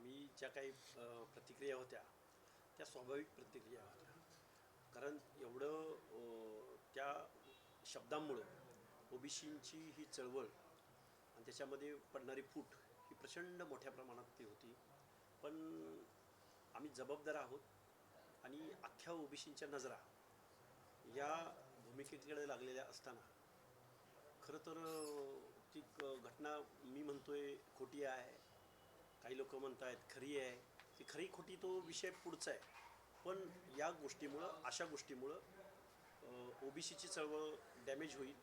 आम्ही ज्या काही प्रतिक्रिया होत्या त्या स्वाभाविक प्रतिक्रिया होत्या. कारण एवढं त्या शब्दांमुळं ओबीसींची ही चळवळ आणि त्याच्यामध्ये पडणारी फूट ही प्रचंड मोठ्या प्रमाणात ती होती. पण आम्ही जबाबदार आहोत आणि अख्ख्या ओबीसींच्या नजरा या भूमिकेकडे लागलेल्या असताना खरं तर ती घटना मी म्हणतोय खोटी आहे. काही लोक आहेत खरी आहे. ती खरी खोटी तो विषय पुढचा आहे. पण या गोष्टीमुळं अशा गोष्टीमुळं ओबीसीची चळवळ डॅमेज होईल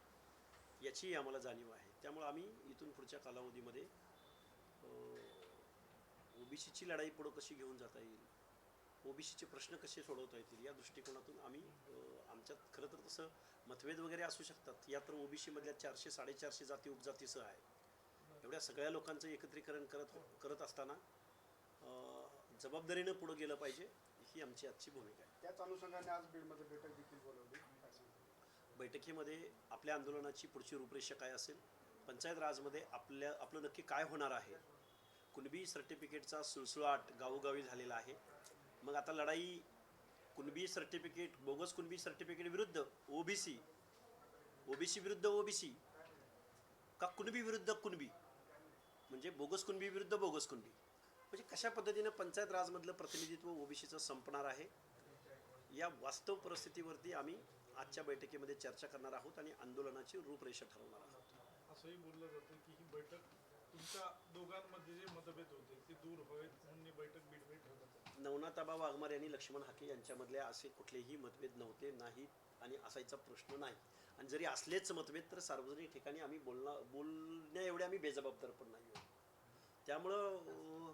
याचीही आम्हाला जाणीव आहे. त्यामुळं आम्ही इथून पुढच्या कालावधीमध्ये ओबीसीची लढाई पुढं कशी घेऊन जाता येईल ओबीसीचे प्रश्न कसे सोडवता येतील या दृष्टिकोनातून आम्ही आमच्यात खरं तर तसं मतभेद वगैरे असू शकतात. या तर ओ बी सीमधल्या चारशे साडेचारशे जाती उपजातीसह आहे. एवढ्या सगळ्या लोकांचं एकत्रीकरण करत करत असताना जबाबदारीनं पुढं गेलं पाहिजे ही आमची आजची भूमिका आहे. त्याच अनुषंगाने आज बीडमध्ये बैठक देखील बोलवली? बैठकीमध्ये आपल्या आंदोलनाची पुढची रूपरेषा काय असेल पंचायत राजमध्ये आपल्या आपलं नक्की काय होणार आहे कुणबी सर्टिफिकेटचा सुळसुळाट गावोगावी झालेला आहे. मग आता लढाई Kunbi certificate bogus Kunbi certificate विरुद्ध ओबीसी ओबीसी विरुद्ध ओबीसी का कुणबी विरुद्ध कुणबी? म्हणजे बोगस कुणबी विरुद्ध बोगस कुणबी. म्हणजे कशा पद्धतीनं पंचायत राजमधलं प्रतिनिधित्व ओबीसीचं संपणार आहे या वास्तव परिस्थितीवरती आम्ही आजच्या बैठकीमध्ये चर्चा करणार आहोत आणि आंदोलनाची रूपरेषा ठरवणार आहोत. असंही बोललं जातं की ही बैठक तुमच्या दोघांमध्ये जे मतभेद होते ते दूर व्हावेत म्हणून बैठक आली. नवनाथाबा वाघमारे आणि लक्ष्मण हाके यांच्यामधले असे कुठलेही मतभेद नव्हते नाहीत आणि असायचा प्रश्न नाही. आणि जरी असलेच मतभेद तर सार्वजनिक ठिकाणी आम्ही बोलणं बोलण्या एवढे आम्ही बेजबाबदार पण नाही आहोत. त्यामुळं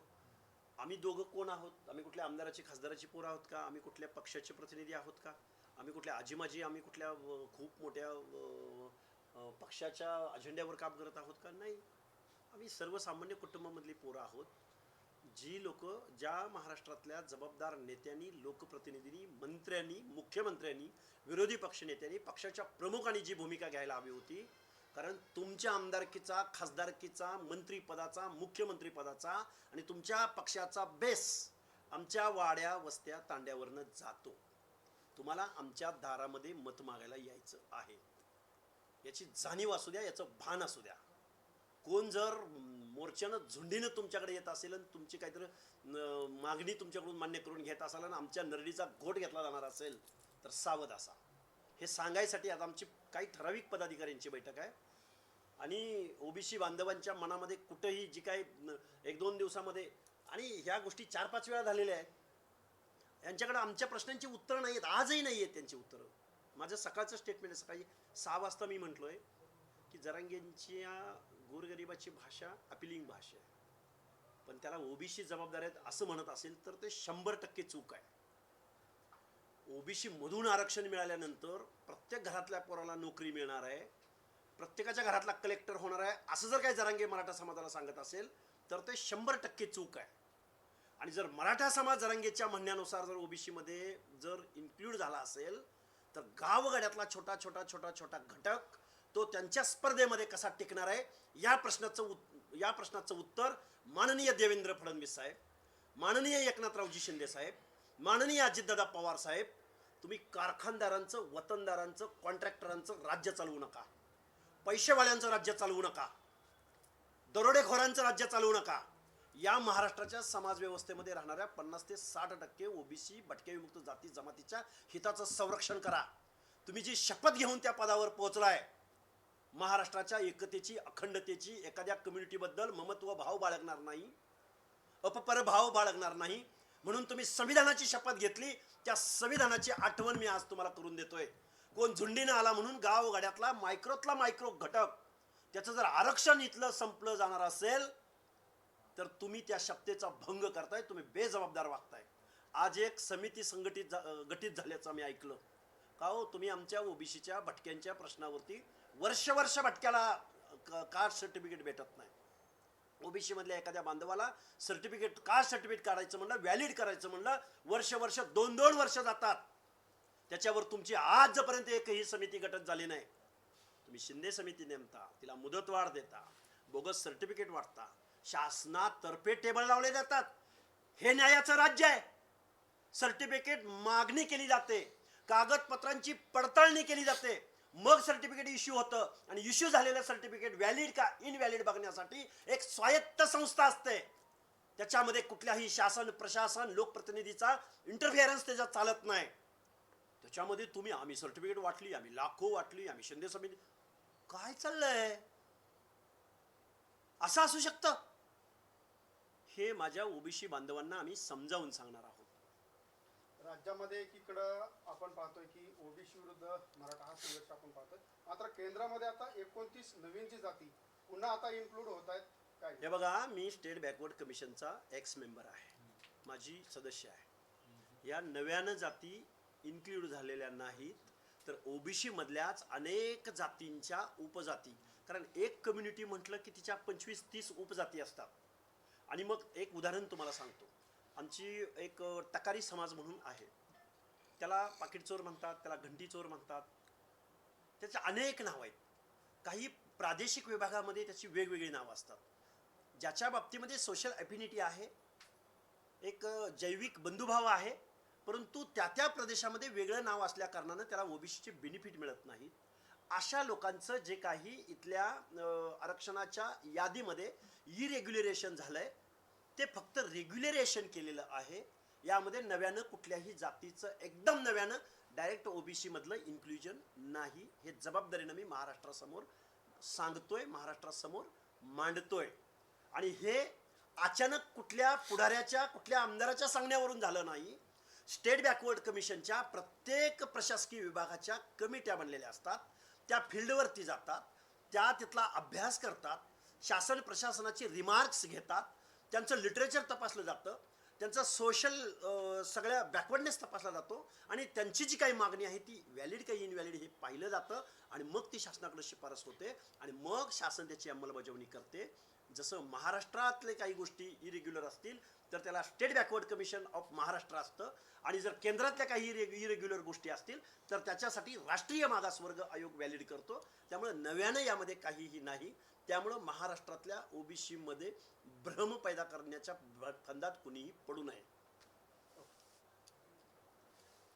आम्ही दोघं कोण आहोत? आम्ही कुठल्या आमदाराची खासदाराची पोरं आहोत का? आम्ही कुठल्या पक्षाचे प्रतिनिधी आहोत का? आम्ही कुठल्या आजीमाजी आम्ही कुठल्या खूप मोठ्या पक्षाच्या अजेंड्यावर काम करत आहोत का? नाही. आम्ही सर्वसामान्य कुटुंबामधली पोरं आहोत. जी लोक ज्या महाराष्ट्रातल्या जबाबदार नेत्यांनी लोकप्रतिनिधींनी मंत्र्यांनी मुख्यमंत्र्यांनी विरोधी पक्षनेत्यांनी पक्षाच्या प्रमुखांनी जी भूमिका घ्यायला हवी होती कारण तुमच्या आमदारकीचा खासदारकीचा मंत्रीपदाचा मुख्यमंत्रीपदाचा आणि तुमच्या पक्षाचा बेस आमच्या वाड्या वस्त्या तांड्यावरनं जातो. तुम्हाला आमच्या दारामध्ये मत मागायला यायचं आहे. याची जाणीव असू द्या याचं भान असू द्या. कोण जर मोर्चानं झुंडीनं तुमच्याकडे येत असेल आणि तुमची काहीतरी मागणी तुमच्याकडून मान्य करून घेत असाल आणि आमच्या नरडीचा घोट घेतला जाणार असेल तर सावध असा. हे सांगायसाठी आता आमची काही ठराविक पदाधिकाऱ्यांची बैठक आहे. आणि ओबीसी बांधवांच्या मनामध्ये कुठंही जी काही एक दोन दिवसामध्ये आणि ह्या गोष्टी चार पाच वेळा झालेल्या आहेत. यांच्याकडे आमच्या प्रश्नांची उत्तरं नाही आहेत आजही नाही आहेत त्यांची उत्तरं. माझं सकाळचं स्टेटमेंट आहे सकाळी सहा वाजता मी म्हटलोय की जरांगेंच्या गोरगरिबाची भाषा अपिलिंग भाषा आहे. पण त्याला ओबीसी जबाबदार आहेत असं म्हणत असेल तर ते शंभर टक्के चूक आहे. ओबीसी मधून आरक्षण मिळाल्यानंतर प्रत्येक घरातल्या पोराला नोकरी मिळणार आहे. प्रत्येकाच्या घरातला कलेक्टर होणार आहे. असं जर काही जरांगे मराठा समाजाला सांगत असेल तर ते शंभर टक्के चूक आहे. आणि जर मराठा समाज जरांगेच्या म्हणण्यानुसार जर ओबीसी मध्ये जर इन्क्लूड झाला असेल तर गावगड्यातला छोटा छोटा छोटा छोटा घटक तो त्यांच्या स्पर्धेमध्ये कसा टिकणार आहे या प्रश्नाचं उत् या प्रश्नाचं उत्तर माननीय देवेंद्र फडणवीस साहेब माननीय एकनाथरावजी शिंदे साहेब माननीय अजितदादा पवार साहेब तुम्ही कारखानदारांचं वतनदारांचं कॉन्ट्रॅक्टरांचं राज्य चालवू नका. पैसेवाल्यांचं राज्य चालवू नका. दरोडेखोरांचं राज्य चालवू नका. या महाराष्ट्राच्या समाजव्यवस्थेमध्ये राहणाऱ्या पन्नास ते साठ टक्के ओबीसी भटक्याविमुक्त जाती जमातीच्या हिताचं संरक्षण करा. तुम्ही जी शपथ घेऊन त्या पदावर पोहोचलाय महाराष्ट्राच्या एकतेची अखंडतेची एखाद्या कम्युनिटीबद्दल ममत्व भाव बाळगणार नाही अपपर भाव बाळगणार नाही म्हणून तुम्ही संविधानाची शपथ घेतली त्या संविधानाची आठवण मी आज तुम्हाला करून देतोय. कोण झुंडीनं आला म्हणून गावगाड्यातला मायक्रोतला मायक्रो घटक त्याचं जर आरक्षण इथलं संपलं जाणार असेल तर तुम्ही त्या शपथेचा भंग करताय तुम्ही बेजबाबदार वागताय. आज एक समिती संघटित झा- गठीत झाल्याचं मी ऐकलं. का हो तुम्ही आमच्या ओबीसीच्या भटक्यांच्या प्रश्नावरती वर्ष वर्ष भटक्याला कास्ट सर्टिफिकेट भेटत नाही. ओबीसीमधल्या एखाद्या बांधवाला सर्टिफिकेट कास्ट सर्टिफिकेट काढायचं म्हणलं व्हॅलिड करायचं म्हणलं वर्ष वर्ष दोन दोन वर्ष जातात. त्याच्यावर तुमची आजपर्यंत एकही समिती गटत झाली नाही. तुम्ही शिंदे समिती नेमता तिला मुदतवाढ देता बोगस सर्टिफिकेट वाटता शासनातर्फे टेबल लावले जातात. हे न्यायाचं राज्य आहे. सर्टिफिकेट मागणी केली जाते. कागदपत्रांची पडताळणी केली जाते. मग सर्टिफिकेट इश्यू होतं. आणि इश्यू झालेलं सर्टिफिकेट व्हॅलिड का इनव्हॅलिड बघण्यासाठी एक स्वायत्त संस्था असते. त्याच्यामध्ये कुठल्याही शासन प्रशासन लोकप्रतिनिधीचा इंटरफिअरन्स त्याच्यात चालत नाही. त्याच्यामध्ये तुम्ही आम्ही सर्टिफिकेट वाटली आम्ही लाखो वाटली आम्ही शिंदे समिती काय चाललंय? असं असू शकतं. हे माझ्या ओबीसी बांधवांना आम्ही समजावून सांगणार आहोत. राज्यामध्ये एकीकडं आपण पाहतोय की ओबीसी विरुद्ध मराठा हा संघर्ष आपण पाहतोय. मात्र केंद्रामध्ये आता एकोणतीस नवीन जी जाती पुन्हा आता इन्क्लूड होत आहेत. काय? हे बघा मी स्टेट बॅकवर्ड कमिशनचा एक्स मेंबर आहे. माझी सदस्य आहे. या नव्यानं जाती इन्क्ल्यूड झालेल्या नाहीत तर ओबीसी मधल्याच अनेक जातींच्या उपजाती कारण एक कम्युनिटी म्हटलं की तिच्या पंचवीस तीस उपजाती असतात. आणि मग एक उदाहरण तुम्हाला सांगतो. आमची एक तकारी टकारी समाज म्हणून आहे. त्याला पाकिट चोर म्हणतात त्याला घंटी चोर म्हणतात. त्याचे अनेक नाव आहेत. काही प्रादेशिक विभागामध्ये त्याची वेगवेगळी नावं असतात. ज्याच्या बाबतीमध्ये सोशल ॲफिनिटी आहे एक जैविक बंधुभाव आहे परंतु त्या त्या प्रदेशामध्ये वेगळं नाव असल्याकारणानं त्याला ओबीसीचे बेनिफिट मिळत नाहीत अशा लोकांचं जे काही इथल्या आरक्षणाच्या यादीमध्ये इरेग्युलरेशन आहे ते फक्त रेग्युलरेशन केलेलं आहे. यामध्ये नव्यानं कुठल्याही जातीचं एकदम नव्यानं डायरेक्ट ओबीसी मधलं इन्क्लुजन नाही. हे जबाबदारीनं मी महाराष्ट्रासमोर सांगतोय महाराष्ट्रासमोर मांडतोय. आणि हे अचानक कुठल्या पुढाऱ्याच्या कुठल्या आमदाराच्या सांगण्यावरून झालं नाही. स्टेट बॅकवर्ड कमिशनच्या प्रत्येक प्रशासकीय विभागाच्या कमिट्या बनलेल्या असतात. त्या फील्डवरती जातात. त्या तिथला अभ्यास करतात. शासन प्रशासनाचे रिमार्क्स घेतात. त्यांचं लिटरेचर तपासलं जातं त्यांचा सोशल सगळ्या बॅकवर्डनेस तपासला जातो आणि त्यांची जी काही मागणी आहे ती व्हॅलिड काही इनव्हॅलिड हे पाहिलं जातं आणि मग ती शासनाकडे शिफारस होते आणि मग शासन त्याची अंमलबजावणी करते. जसं महाराष्ट्रातले काही गोष्टी इरेग्युलर असतील तर त्याला state backward commission of Maharashtra असतं. आणि जर केंद्रातल्या काही इरेग्युलर गोष्टी असतील तर त्याच्यासाठी राष्ट्रीय मागासवर्ग आयोग व्हॅलिड करतो. त्यामुळे नव्यानं यामध्ये काहीही नाही. त्यामुळं महाराष्ट्रातल्या ओबीसीमध्ये भ्रम पैदा करण्याच्या फंदात कुणीही पडू नये.